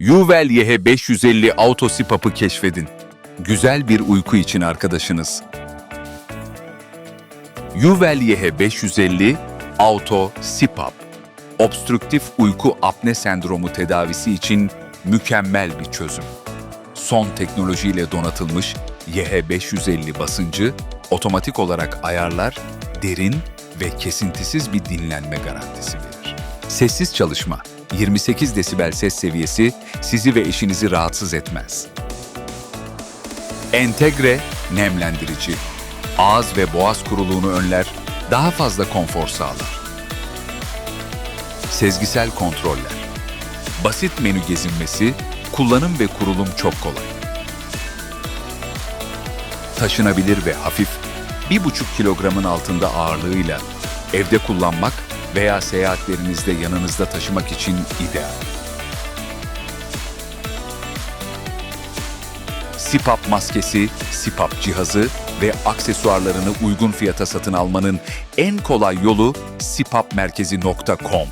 Yuvel YH550 Auto Sipap'ı keşfedin. Güzel bir uyku için arkadaşınız. Yuvel YH550 Auto Sipap. Obstrüktif uyku apne sendromu tedavisi için mükemmel bir çözüm. Son teknolojiyle donatılmış YH550 basıncı otomatik olarak ayarlar, derin ve kesintisiz bir dinlenme garantisi verir. Sessiz çalışma, 28 desibel ses seviyesi sizi ve eşinizi rahatsız etmez. Entegre nemlendirici, ağız ve boğaz kuruluğunu önler, daha fazla konfor sağlar. Sezgisel kontroller. Basit menü gezinmesi, kullanım ve kurulum çok kolay. Taşınabilir ve hafif, 1,5 kilogramın altında ağırlığıyla evde kullanmak veya seyahatlerinizde yanınızda taşımak için ideal. Sipap maskesi, Sipap cihazı ve aksesuarlarını uygun fiyata satın almanın en kolay yolu sipapmerkezi.com.